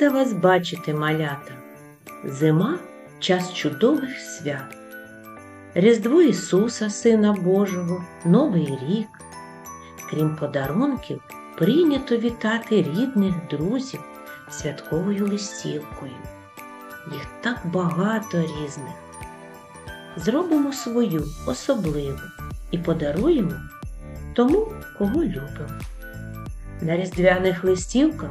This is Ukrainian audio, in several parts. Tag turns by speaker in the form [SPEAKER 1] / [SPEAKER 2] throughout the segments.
[SPEAKER 1] Рада вас бачити, малята. Зима час чудових свят. Різдво Ісуса, Сина Божого, Новий рік. Крім подарунків, прийнято вітати рідних друзів святковою листівкою. Їх так багато різних. Зробимо свою особливу і подаруємо тому, кого любимо. На різдвяних листівках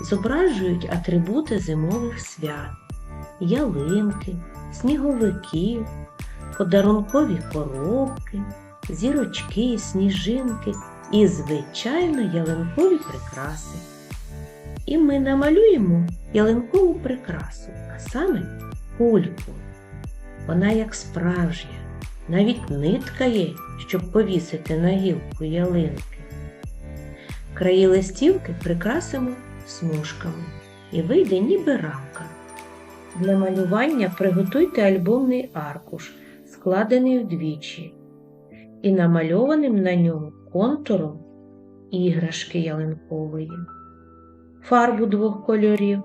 [SPEAKER 1] зображують атрибути зимових свят, ялинки, сніговики, подарункові коробки, зірочки, сніжинки і, звичайно, ялинкові прикраси. І ми намалюємо ялинкову прикрасу, а саме кульку. Вона як справжня, навіть нитка є, щоб повісити на гілку ялинки. Краї листівки прикрасимо смужками і вийде ніби рамка. Для малювання приготуйте альбомний аркуш, складений вдвічі, і намальованим на ньому контуром іграшки ялинкової, фарбу двох кольорів,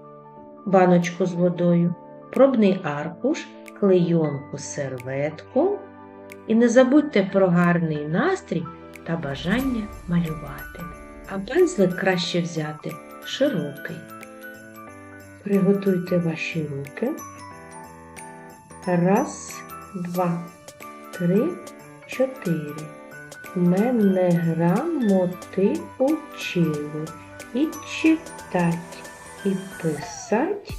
[SPEAKER 1] баночку з водою, пробний аркуш, клейонку серветку. І не забудьте про гарний настрій та бажання малювати. А пензлик краще взяти широкий. Приготуйте ваші руки. Раз, два, три, чотири. Мене грамоти учили і читать, і писать,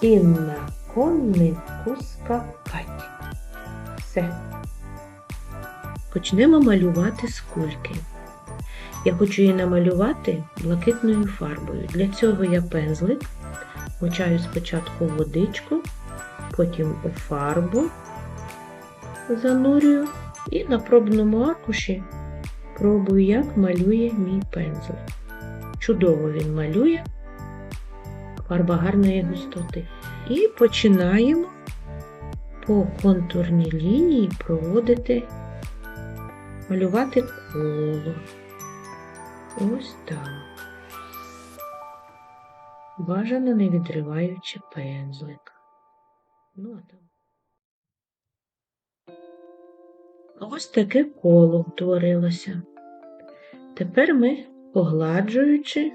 [SPEAKER 1] і на коннику скакать. Все. Почнемо малювати з кульки. Я хочу її намалювати блакитною фарбою. Для цього я пензлик мочаю спочатку водичку, потім у фарбу занурюю і на пробному аркуші пробую, як малює мій пензлик. Чудово він малює, фарба гарної густоти. І починаємо по контурній лінії проводити, малювати коло. Ось так. Бажано не відриваючи пензлик. Ну, а там. Ось таке коло утворилося. Тепер ми, погладжуючи,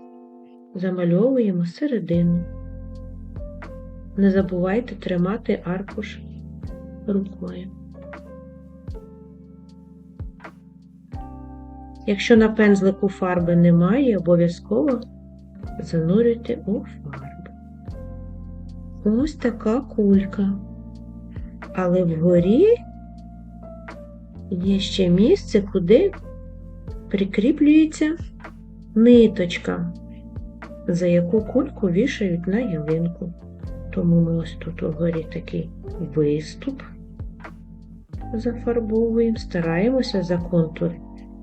[SPEAKER 1] замальовуємо середину. Не забувайте тримати аркуш рукою. Якщо на пензлику фарби немає, обов'язково занурюйте у фарбу. Ось така кулька. Але вгорі є ще місце, куди прикріплюється ниточка, за яку кульку вішають на ялинку. Тому ми ось тут угорі такий виступ зафарбовуємо, стараємося за контур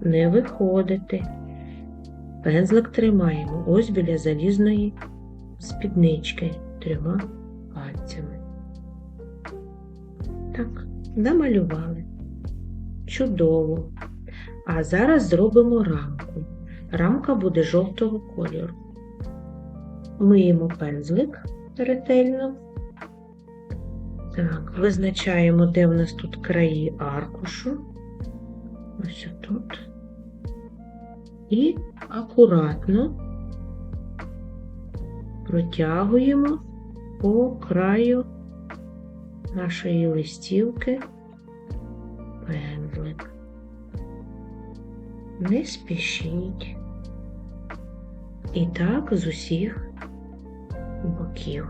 [SPEAKER 1] не виходити. Пензлик тримаємо ось біля залізної спіднички трьома пальцями. Так, намалювали. Чудово. А зараз зробимо рамку. Рамка буде жовтого кольору. Миємо пензлик ретельно. Так, визначаємо, де в нас тут краї аркушу. Ось тут. І акуратно протягуємо по краю нашої листівки пензлик. Не спішіть. І так з усіх боків.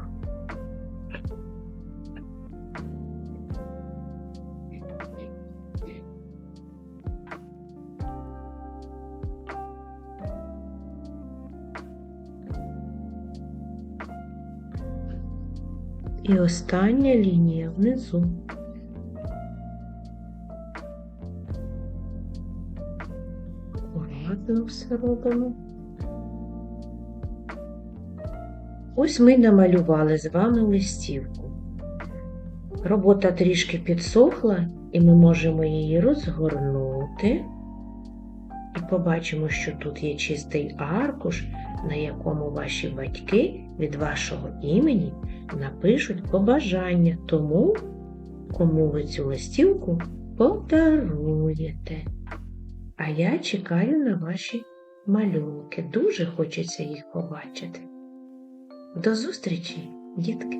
[SPEAKER 1] І остання лінія внизу. Акуратно все робимо. Ось ми намалювали з вами листівку. Робота трішки підсохла, і ми можемо її розгорнути. І побачимо, що тут є чистий аркуш, на якому ваші батьки від вашого імені напишуть побажання тому, кому ви цю листівку подаруєте. А я чекаю на ваші малюнки. Дуже хочеться їх побачити. До зустрічі, дітки!